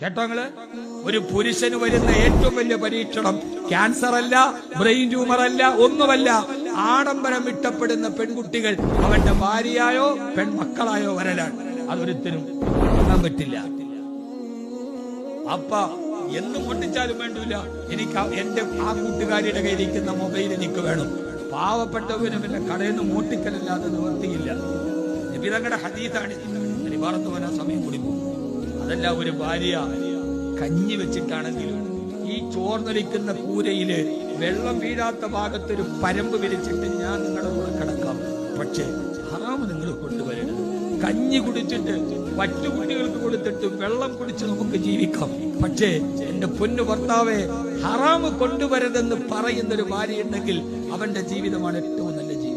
കേട്ടോ നിങ്ങൾ ഒരു പുരുഷന് വരുന്ന ഏറ്റവും വലിയ പരീക്ഷണം. ക്യാൻസർ അല്ല ബ്രെയിൻ ട്യൂമർ അല്ല ഒന്നുമല്ല. ആഡംബരം ഇഷ്ടപ്പെടുന്ന പെൺകുട്ടികൾ അവന്റെ ഭാര്യയായോ പെൺമക്കളായോ വരലാണ്. അതൊരുത്തരും കാണാൻ പറ്റില്ല. അപ്പ എന്ത് പൊട്ടിച്ചാലും വേണ്ടൂല. എനിക്ക് എന്റെ ആ കൂട്ടുകാരിയുടെ കയ്യിലിരിക്കുന്ന മൊബൈൽ എനിക്ക് വേണം. പാവപ്പെട്ടവനും പിന്നെ കടയിൽ നിന്ന് മോട്ടിക്കലല്ലാതെ നിവർത്തിയില്ല. നബിതങ്ങളുടെ വരാൻ സമയം കൊടുക്കും. അതല്ല ഒരു ഭാര്യ കഞ്ഞി വെച്ചിട്ടാണെങ്കിലും ഈ ചോർന്നൊലിക്കുന്ന കൂരയിൽ വെള്ളം വീഴാത്ത ഭാഗത്ത് ഒരു പരമ്പ് വിരിച്ചിട്ട് ഞാൻ നിങ്ങളുടെ കൂടെ കിടക്കാം. പക്ഷേ ഹറാമ് നിങ്ങൾ കൊണ്ടുവരരുത്. കഞ്ഞി കുടിച്ചിട്ട് പറ്റുകുട്ടികൾക്ക് കൊടുത്തിട്ട് വെള്ളം കുടിച്ച് നമുക്ക് ജീവിക്കാം. പക്ഷേ എന്റെ പൊന്നു ഭർത്താവെ ഹറാമ് കൊണ്ടുവരതെന്ന് പറയുന്ന ഒരു ഭാര്യ ഉണ്ടെങ്കിൽ അവന്റെ ജീവിതമാണ് ഏറ്റവും നല്ല ജീവിതം.